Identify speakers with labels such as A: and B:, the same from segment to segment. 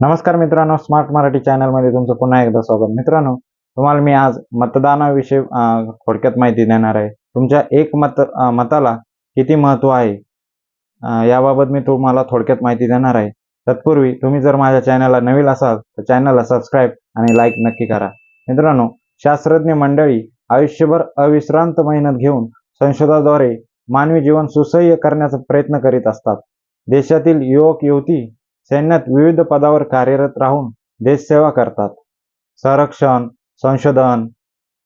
A: नमस्कार मित्रांनो स्मार्ट मराठी चॅनलमध्ये तुमचं पुन्हा एकदा स्वागत. मित्रांनो तुम्हाला मी आज मतदानाविषयी थोडक्यात माहिती देणार आहे. तुमच्या एक मत मताला किती महत्त्व आहे याबाबत मी तुम्हाला थोडक्यात माहिती देणार आहे. तत्पूर्वी तुम्ही जर माझ्या चॅनलला नवीन असाल तर चॅनलला सबस्क्राईब आणि लाईक नक्की करा. मित्रांनो शास्त्रज्ञ मंडळी आयुष्यभर अविश्रांत मेहनत घेऊन संशोधनाद्वारे मानवी जीवन सुसह्य करण्याचा प्रयत्न करीत असतात. देशातील युवक युवती सैन्यात विविध पदावर कार्यरत राहून देशसेवा करतात. संरक्षण संशोधन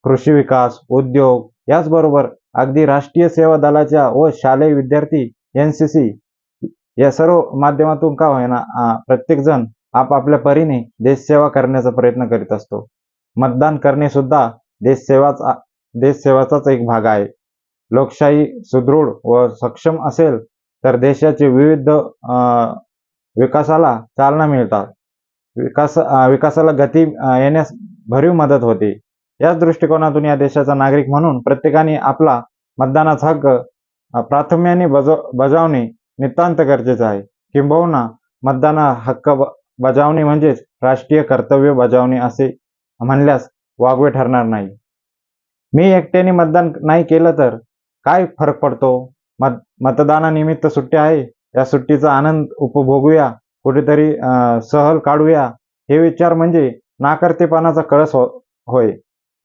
A: कृषी विकास उद्योग याचबरोबर अगदी राष्ट्रीय सेवा दलाच्या व शालेय विद्यार्थी एन सी सी या सर्व माध्यमातून का होईना प्रत्येकजण आपापल्या परीने देशसेवा करण्याचा प्रयत्न करीत असतो. मतदान करणे सुद्धा देशसेवाचा देशसेवाचाच एक भाग आहे. लोकशाही सुदृढ व सक्षम असेल तर देशाचे विविध विकासाला चालना मिळतात. विकास विकासाला गती येण्यास भरीव मदत होते. याच दृष्टिकोनातून या देशाचा नागरिक म्हणून प्रत्येकाने आपला मतदानाचा हक्क प्राथम्याने बजाव बजावणे नितांत गरजेचं आहे. किंबहुना मतदान हक्क ब- बजावणे म्हणजेच राष्ट्रीय कर्तव्य बजावणे असे म्हणल्यास वागवे ठरणार नाही. मी एकट्याने मतदान नाही केलं तर काय फरक पडतो? मत मतदानानिमित्त सुट्टी आहे? या सुट्टीचा आनंद उपभोगूया कुठेतरी सहल काढूया. हे विचार म्हणजे नाकर्तेपणाचा कळस हो होय.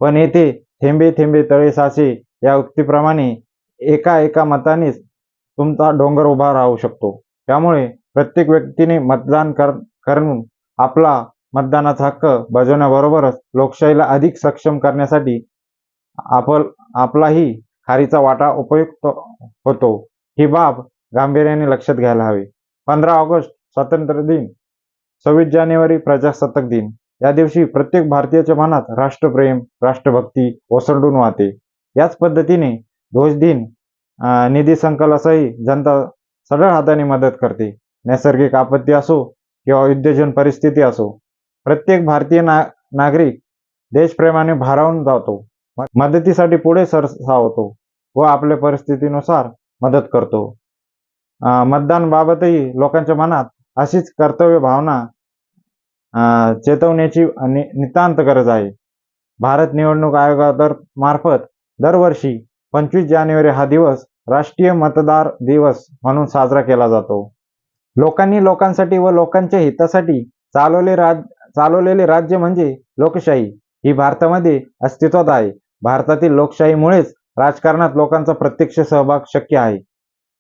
A: पण येथे थेंबे थेंबे तळे साचे या उक्तीप्रमाणे एका एका मतानेच तुमचा डोंगर उभा राहू शकतो. त्यामुळे प्रत्येक व्यक्तीने मतदान कर करून आपला मतदानाचा हक्क बजावण्याबरोबरच लोकशाहीला अधिक सक्षम करण्यासाठी आपण आपलाही खारीचा वाटा उपयुक्त होतो. ही बाब गांभीर्याने लक्षात घ्यायला हवे. पंधरा ऑगस्ट स्वातंत्र्य दिन सव्वीस जानेवारी प्रजासत्ताक दिन. या दिवशी प्रत्येक भारतीयाच्या मनात राष्ट्रप्रेम राष्ट्रभक्ती ओसंडून वाहते. याच पद्धतीने ध्वज दिन निधी संकलासही जनता सरळ हाताने मदत करते. नैसर्गिक आपत्ती असो किंवा युद्धजन परिस्थिती असो प्रत्येक भारतीय ना नागरिक देशप्रेमाने भारावून जातो. मदतीसाठी पुढे सरसावतो व आपल्या परिस्थितीनुसार मदत करतो. अं, मतदान बाबतही लोकांच्या मनात अशीच कर्तव्य भावना अं, चेतवण्याची नि- नितांत गरज आहे. भारत निवडणूक आयोगादर मार्फत दरवर्षी पंचवीस जानेवारी हा दिवस राष्ट्रीय मतदार दिवस म्हणून साजरा केला जातो. लोकांनी लोकांसाठी व लोकांच्या हितासाठी चालवले राज चालवलेले राज्य म्हणजे लोकशाही ही भारतामध्ये अस्तित्वात आहे. भारतातील लोकशाहीमुळेच राजकारणात लोकांचा प्रत्यक्ष सहभाग शक्य आहे.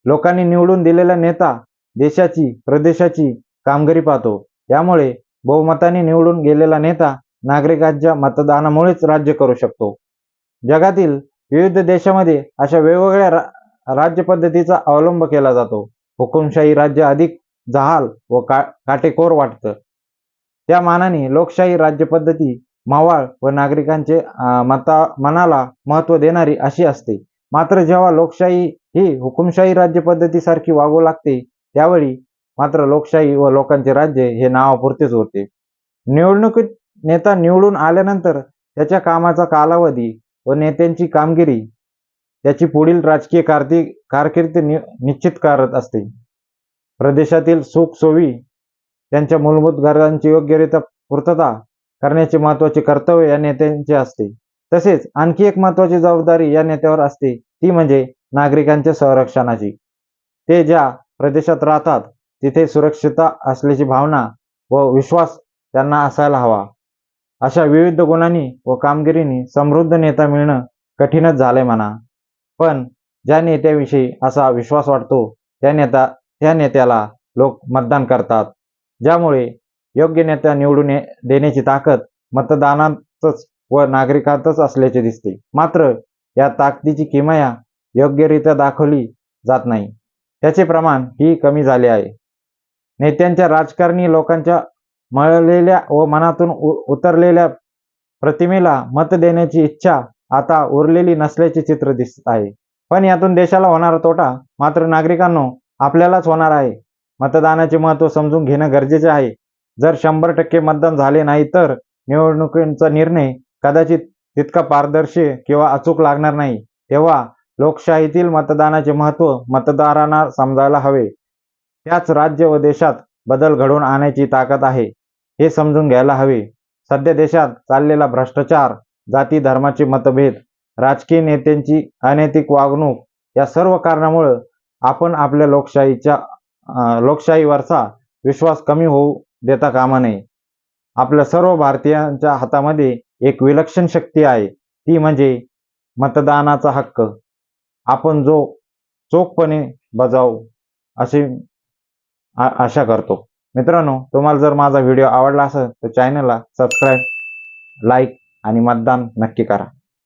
A: लोकांनी निवडून दिलेला नेता देशाची प्रदेशाची कामगिरी पाहतो. त्यामुळे बहुमताने निवडून गेलेला नेता नागरिकांच्या मतदानामुळेच राज्य करू शकतो. जगातील विविध देशामध्ये अशा वेगवेगळ्या रा- राज्य पद्धतीचा अवलंब केला जातो. हुकुमशाही राज्य अधिक जहाल व का काटेकोर वाटतं. त्या मानाने लोकशाही राज्य पद्धती मावाळ व नागरिकांचे मता मनाला महत्त्व देणारी अशी असते. मात्र जेव्हा लोकशाही ही हुकुमशाही राज्य पद्धतीसारखी वागू लागते त्यावेळी मात्र लोकशाही व लोकांचे राज्य हे नावापुरतेच होते. निवडणुकीत नेता निवडून आल्यानंतर त्याच्या कामाचा कालावधी व नेत्यांची कामगिरी त्याची पुढील राजकीय कारती कारकिर्द निश्चित करत असते. प्रदेशातील सुख सोयी त्यांच्या मूलभूत गरजांची योग्यरित्या पूर्तता करण्याचे महत्त्वाचे कर्तव्य या नेत्यांचे असते. तसेच आणखी एक महत्वाची जबाबदारी या नेत्यावर असते ती म्हणजे नागरिकांच्या संरक्षणाची. ते ज्या प्रदेशात राहतात तिथे सुरक्षितता असल्याची भावना व विश्वास त्यांना असायला हवा. अशा विविध गुणांनी व कामगिरीनी समृद्ध नेता मिळणं कठीणच झालंय म्हणा. पण ज्या नेत्याविषयी असा विश्वास वाटतो त्या नेता त्या नेत्याला लोक मतदान करतात. ज्यामुळे योग्य नेता निवडून देण्याची ताकद मतदानातच व नागरिकातच असल्याचे दिसते. मात्र या ताकदीची किमया योग्यरित्या दाखवली जात नाही. त्याचे प्रमाण ही कमी झाले आहे. नेत्यांच्या राजकारणी लोकांच्या मळलेल्या व मनातून उ- उतरलेल्या प्रतिमेला मत देण्याची इच्छा आता उरलेली नसल्याचे चित्र दिसत आहे. पण यातून देशाला होणारा तोटा मात्र नागरिकांनो आपल्यालाच होणार आहे. मतदानाचे महत्त्व समजून घेणं गरजेचे आहे. जर शंभर टक्के मतदान झाले नाही तर निवडणुकींचा निर्णय कदाचित तितका पारदर्शी किंवा अचूक लागणार नाही. तेव्हा लोकशाहीतील मतदानाचे महत्त्व मतदारांना समजायला हवे. त्याच राज्य व देशात बदल घडवून आणायची ताकद आहे हे समजून घ्यायला हवे. सध्या देशात चाललेला भ्रष्टाचार जाती धर्माचे मतभेद राजकीय नेत्यांची अनैतिक वागणूक या सर्व कारणामुळं आपण आपल्या लोकशाहीच्या अं, लोकशाहीवरचा विश्वास कमी होऊ देता कामा नये. आपल्या सर्व भारतीयांच्या हातामध्ये एक विलक्षण शक्ती आहे. ती म्हणजे मतदानाचा हक्क. आपण जो चोखपणे बजावू अशी आ- आशा करतो. मित्रांनो तुम्हाला जर माझा व्हिडिओ आवडला असेल तर चॅनलला सबस्क्राईब लाईक आणि मतदान नक्की करा.